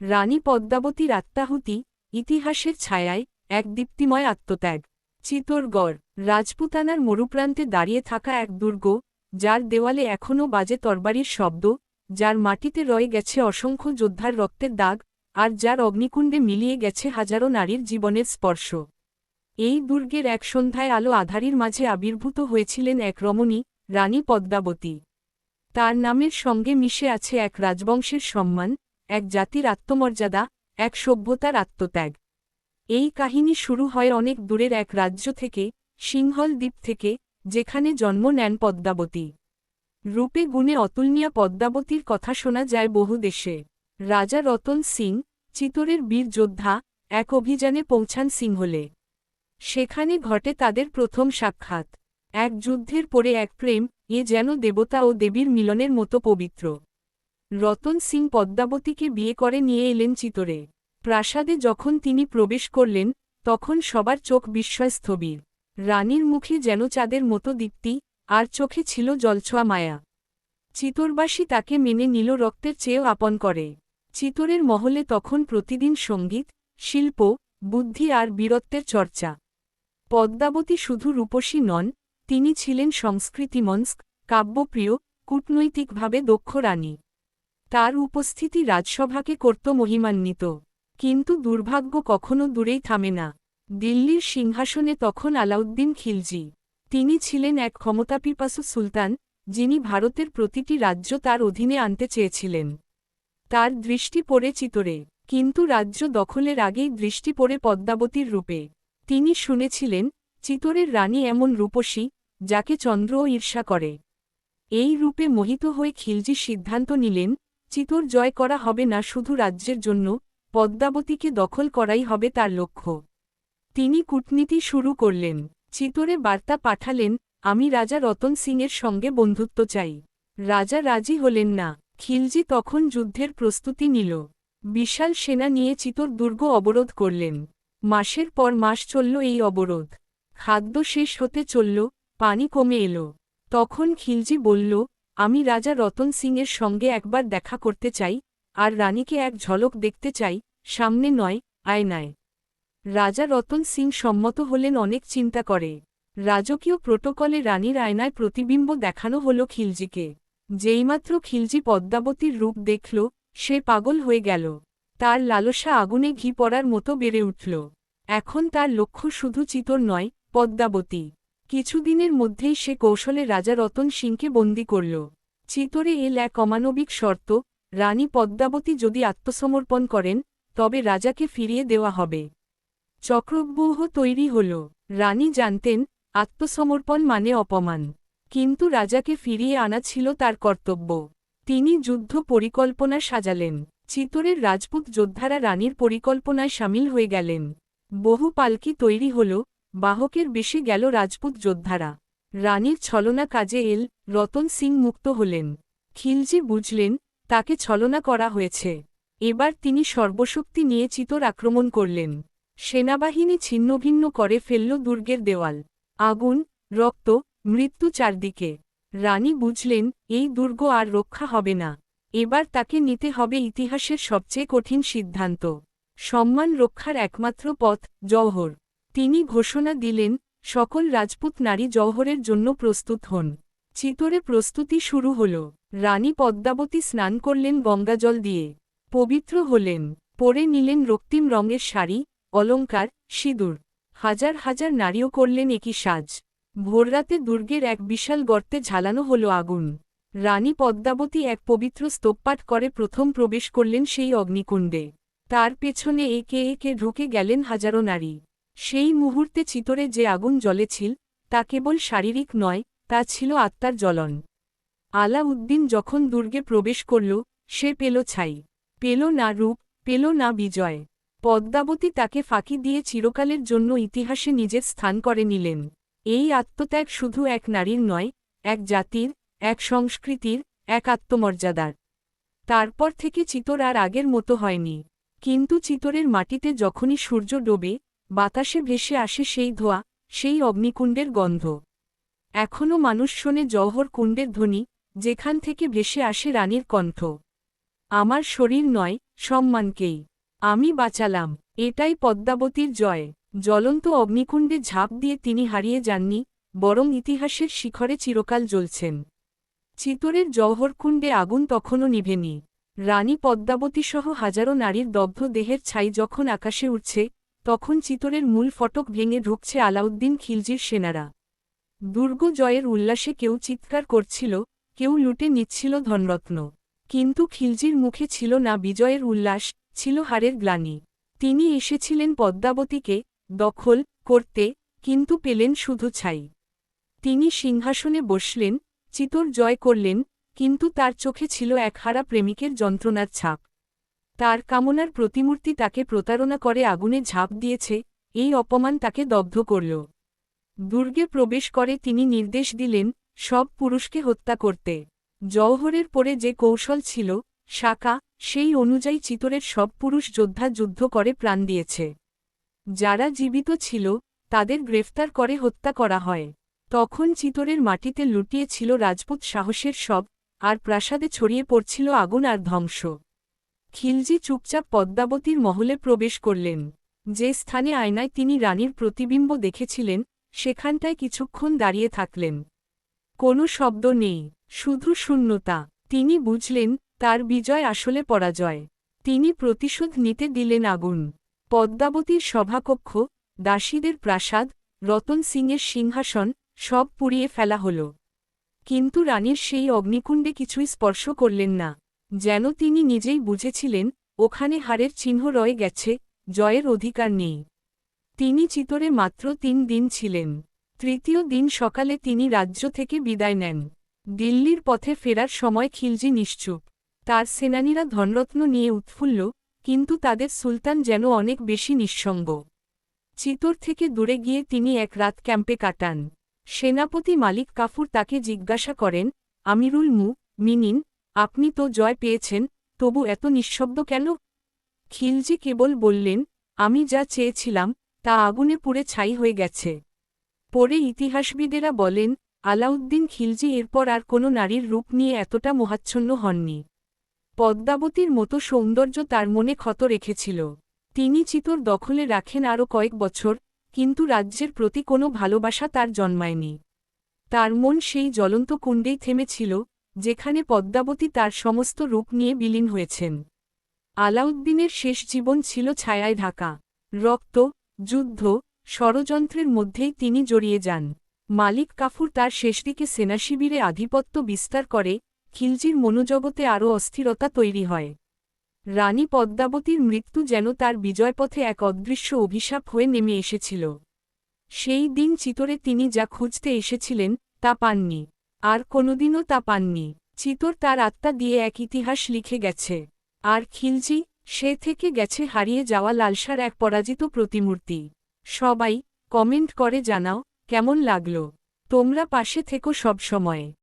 রানী পদ্মাবতীর আত্মাহুতি ইতিহাসের ছায়ায় এক দীপ্তিময় আত্মত্যাগ। চিতোরগড়, রাজপুতানার মরুপ্রান্তে দাঁড়িয়ে থাকা এক দুর্গ, যার দেওয়ালে এখনও বাজে তরবারির শব্দ, যার মাটিতে রয়ে গেছে অসংখ্য যোদ্ধার রক্তের দাগ, আর যার অগ্নিকুণ্ডে মিলিয়ে গেছে হাজারো নারীর জীবনের স্পর্শ। এই দুর্গের এক সন্ধ্যায় আলো আধারির মাঝে আবির্ভূত হয়েছিলেন এক রমণী, রানী পদ্মাবতী। তার নামের সঙ্গে মিশে আছে এক রাজবংশের সম্মান এক জাতির আত্মমর্যাদা, এক সভ্যতার আত্মত্যাগ। এই কাহিনী শুরু হয় অনেক দূরের এক রাজ্য থেকে, সিংহল দ্বীপ থেকে, যেখানে জন্ম নেন পদ্মাবতী। রূপে গুণে অতুলনীয় পদ্মাবতীর কথা শোনা যায় বহু দেশে। রাজা রতন সিং, চিতোরের বীর যোদ্ধা, এক অভিযানে পৌঁছান সিংহলে। সেখানে ঘটে তাদের প্রথম সাক্ষাৎ। এক যুদ্ধের পরে এক প্রেম, এ যেন দেবতা ও দেবীর মিলনের মতো পবিত্র। রতন সিং পদ্মাবতীকে বিয়ে করে নিয়ে এলেন চিতরে। প্রাসাদে যখন তিনি প্রবেশ করলেন, তখন সবার চোখ বিস্ময় স্থবির রানীর মুখে যেন চাঁদের মতো দীপ্তি, আর চোখে ছিল জলছোয়া মায়া। চিতরবাসী তাকে মেনে নিল রক্তের চেয়েও আপন করে। চিতরের মহলে তখন প্রতিদিন সংগীত, শিল্প, বুদ্ধি আর বীরত্বের চর্চা। পদ্মাবতী শুধু রূপসী নন, তিনি ছিলেন সংস্কৃতিমনস্ক, কাব্যপ্রিয়, কূটনৈতিকভাবে দক্ষ রানী। তার উপস্থিতি রাজসভাকে করত মহিমান্বিত কিন্তু দুর্ভাগ্য কখনো দূরেই থামে না। দিল্লির সিংহাসনে তখন আলাউদ্দিন খিলজি। তিনি ছিলেন এক ক্ষমতাপিপাসু সুলতান, যিনি ভারতের প্রতিটি রাজ্য তার অধীনে আনতে চেয়েছিলেন। তার দৃষ্টি পড়ে চিতরে, কিন্তু রাজ্য দখলের আগেই দৃষ্টি পড়ে পদ্মাবতীর রূপে। তিনি শুনেছিলেন, চিতরের রানী এমন রূপসী, যাকে চন্দ্রও ঈর্ষা করে। এই রূপে মোহিত হয়ে খিলজি সিদ্ধান্ত নিলেন চিতর জয় করা হবে না শুধু রাজ্যের জন্য, পদ্মাবতীকে দখল করাই হবে তার লক্ষ্য। তিনি কূটনীতি শুরু করলেন, চিতরে বার্তা পাঠালেন, আমি রাজা রতন সিংয়ের সঙ্গে বন্ধুত্ব চাই। রাজা রাজি হলেন না, খিলজি তখন যুদ্ধের প্রস্তুতি নিল। বিশাল সেনা নিয়ে চিতর দুর্গ অবরোধ করলেন। মাসের পর মাস চলল এই অবরোধ। খাদ্য শেষ হতে চলল, পানি কমে এলো। তখন খিলজি বলল আমি রাজা রতন সিংয়ের সঙ্গে একবার দেখা করতে চাই, আর রানীকে এক ঝলক দেখতে চাই, সামনে নয় আয়নায় রাজা রতন সিং সম্মত হলেন অনেক চিন্তা করে। রাজকীয় প্রোটোকলে রানীর আয়নায় প্রতিবিম্ব দেখানো হল খিলজিকে। যেইমাত্র খিলজি পদ্মাবতীর রূপ দেখল, সে পাগল হয়ে গেল। তার লালসা আগুনে ঘি পড়ার মতো বেড়ে উঠল। এখন তার লক্ষ্য শুধু চিতর নয়, পদ্মাবতী। কিছুদিনের মধ্যেই সে কৌশলে রাজা রতন সিংকে বন্দি করল। চিতরে এল এক অমানবিক শর্ত, রানী পদ্মাবতী যদি আত্মসমর্পণ করেন, তবে রাজাকে ফিরিয়ে দেওয়া হবে। চক্রব্যূহ তৈরি হল। রানী জানতেন, আত্মসমর্পণ মানে অপমান। কিন্তু রাজাকে ফিরিয়ে আনা ছিল তার কর্তব্য। তিনি যুদ্ধ পরিকল্পনা সাজালেন। চিতরের রাজপুত যোদ্ধারা রানীর পরিকল্পনায় সামিল হয়ে গেলেন। বহু পালকি তৈরি হল বাহকের বেশি গেল রাজপুত যোদ্ধারা। রানীর ছলনা কাজে এল, রতন সিং মুক্ত হলেন। খিলজি বুঝলেন, তাকে ছলনা করা হয়েছে। এবার তিনি সর্বশক্তি নিয়ে চিতর আক্রমণ করলেন। সেনাবাহিনী ছিন্নভিন্ন করে ফেলল দুর্গের দেওয়াল। আগুন, রক্ত, মৃত্যু চারদিকে। রানী বুঝলেন, এই দুর্গ আর রক্ষা হবে না। এবার তাকে নিতে হবে ইতিহাসের সবচেয়ে কঠিন সিদ্ধান্ত। সম্মান রক্ষার একমাত্র পথ, জওহর। তিনি ঘোষণা দিলেন, সকল রাজপুত নারী জওহরের জন্য প্রস্তুত হন। চিতরে প্রস্তুতি শুরু হল। রানী পদ্মাবতী স্নান করলেন গঙ্গাজল দিয়ে। পবিত্র হলেন। পরে নিলেন রক্তিম রঙের শাড়ি অলঙ্কার সিঁদুর। হাজার হাজার নারীও করলেন একই সাজ। ভোররাতে দুর্গের এক বিশাল গর্তে ঝালানো হল আগুন। রানী পদ্মাবতী এক পবিত্র স্তূপপাঠ করে প্রথম প্রবেশ করলেন সেই অগ্নিকুণ্ডে। তার পেছনে একে একে ঢুকে গেলেন হাজারো নারী। সেই মুহূর্তে চিতরে যে আগুন জ্বলেছিল তা কেবল শারীরিক নয়, তা ছিল আত্মার জ্বলন। আলাউদ্দিন যখন দুর্গে প্রবেশ করল, সে পেল ছাই, পেল না রূপ, পেল না বিজয়। পদ্মাবতী তাকে ফাঁকি দিয়ে চিরকালের জন্য ইতিহাসে নিজের স্থান করে নিলেন। এই আত্মত্যাগ শুধু এক নারীর নয়, এক জাতির, এক সংস্কৃতির, এক আত্মমর্যাদার। তারপর থেকে চিতর আর আগের মতো হয়নি। কিন্তু চিতরের মাটিতে যখনই সূর্য ডোবে বাতাসে ভেসে আসে সেই ধোয়া, সেই অগ্নিকুণ্ডের গন্ধ। এখনও মানুষ শোনে জওহর কুণ্ডের ধ্বনি, যেখান থেকে ভেসে আসে রানীর কণ্ঠ। আমার শরীর নয়, সম্মানকেই। আমি বাঁচালাম। এটাই পদ্মাবতীর জয়। জ্বলন্ত অগ্নিকুণ্ডে ঝাঁপ দিয়ে তিনি হারিয়ে যাননি, বরং ইতিহাসের শিখরে চিরকাল জ্বলছেন। চিতরের জওহরকুণ্ডে আগুন তখনও নিভেনি। রানী পদ্মাবতীসহ হাজারো নারীর দগ্ধ দেহের ছাই যখন আকাশে উঠছে তখন চিতরের মূল ফটক ভেঙে ঢুকছে আলাউদ্দিন খিলজির সেনারা। দুর্গ জয়ের উল্লাসে কেউ চিৎকার করছিল, কেউ লুটে নিচ্ছিল ধনরত্ন। কিন্তু খিলজির মুখে ছিল না বিজয়ের উল্লাস, ছিল হারের গ্লানি। তিনি এসেছিলেন পদ্মাবতীকে, দখল করতে, কিন্তু পেলেন শুধু ছাই। তিনি সিংহাসনে বসলেন, চিতর জয় করলেন, কিন্তু তার চোখে ছিল এক হারা প্রেমিকের যন্ত্রণার ছাপ। তার কামনার প্রতিমূর্তি তাকে প্রতারণা করে আগুনে ঝাঁপ দিয়েছে, এই অপমান তাকে দগ্ধ করল। দুর্গে প্রবেশ করে তিনি নির্দেশ দিলেন, সব পুরুষকে হত্যা করতে। জওহরের পরে যে কৌশল ছিল শাকা সেই অনুযায়ী চিতরের সব পুরুষ যোদ্ধা যুদ্ধ করে প্রাণ দিয়েছে। যারা জীবিত ছিল, তাদের গ্রেফতার করে হত্যা করা হয়। তখন চিতরের মাটিতে লুটিয়েছিল রাজপুত সাহসের সব, আর প্রাসাদে ছড়িয়ে পড়ছিল আগুন আর ধ্বংস। খিলজি চুপচাপ পদ্মাবতীর মহলে প্রবেশ করলেন। যে স্থানে আয়নায় তিনি রানীর প্রতিবিম্ব দেখেছিলেন, সেখানটায় কিছুক্ষণ দাঁড়িয়ে থাকলেন। কোনো শব্দ নেই, শুধু শূন্যতা। তিনি বুঝলেন, তার বিজয় আসলে পরাজয়। তিনি প্রতিশোধ নিতে দিলেন আগুন। পদ্মাবতীর সভাকক্ষ, দাসীদের প্রাসাদ, রতন সিংয়ের সিংহাসন, সব পুড়িয়ে ফেলা হল। কিন্তু রানীর সেই অগ্নিকুণ্ডে কিছুই স্পর্শ করলেন না। যেন তিনি নিজেই বুঝেছিলেন, ওখানে হারের চিহ্ন রয়ে গেছে, জয়ের অধিকার নেই। তিনি চিতরে মাত্র তিন দিন ছিলেন। তৃতীয় দিন সকালে তিনি রাজ্য থেকে বিদায় নেন। দিল্লির পথে ফেরার সময় খিলজি নিশ্চুপ। তার সেনানীরা ধনরত্ন নিয়ে উৎফুল্ল, কিন্তু তাদের সুলতান যেন অনেক বেশি নিঃসঙ্গ। চিতর থেকে দূরে গিয়ে তিনি এক রাত ক্যাম্পে কাটান। সেনাপতি মালিক কাফুর তাকে জিজ্ঞাসা করেন, আমিরুল মু, মিনিন আপনি তো জয় পেয়েছেন, তবু এত নিঃশব্দ কেন? খিলজি কেবল বললেন, আমি যা চেয়েছিলাম, তা আগুনে পুড়ে ছাই হয়ে গেছে। পরে ইতিহাসবিদেরা বলেন, আলাউদ্দিন খিলজি এরপর আর কোনো নারীর রূপ নিয়ে এতটা মোহাচ্ছন্ন হননি। পদ্মাবতীর মতো সৌন্দর্য তার মনে ক্ষত রেখেছিল। তিনি চিতর দখলে রাখেন আরও কয়েক বছর, কিন্তু রাজ্যের প্রতি কোনো ভালোবাসা তার জন্মায়নি। তার মন সেই জ্বলন্ত কুণ্ডেই থেমেছিল যেখানে পদ্মাবতী তার সমস্ত রূপ নিয়ে বিলীন হয়েছেন। আলাউদ্দিনের শেষ জীবন ছিল ছায়ায় ঢাকা। রক্ত, যুদ্ধ, ষড়যন্ত্রের মধ্যেই তিনি জড়িয়ে যান। মালিক কাফুর তার শেষদিকে সেনাশিবিরে আধিপত্য বিস্তার করে, খিলজির মনোজগতে আরও অস্থিরতা তৈরি হয়। রানী পদ্মাবতীর মৃত্যু যেন তার বিজয়পথে এক অদৃশ্য অভিশাপ হয়ে নেমে এসেছিল। সেই দিন চিতরে তিনি যা খুঁজতে এসেছিলেন, তা পাননি। আর কোনোদিনও তা পাননি। চিতর তার আত্মা দিয়ে এক ইতিহাস লিখে গেছে। আর খিলজি, সে থেকে গেছে হারিয়ে যাওয়া লালসার এক পরাজিত প্রতিমূর্তি। সবাই কমেন্ট করে জানাও, কেমন লাগল? তোমরা পাশে থেকো সব সময়ে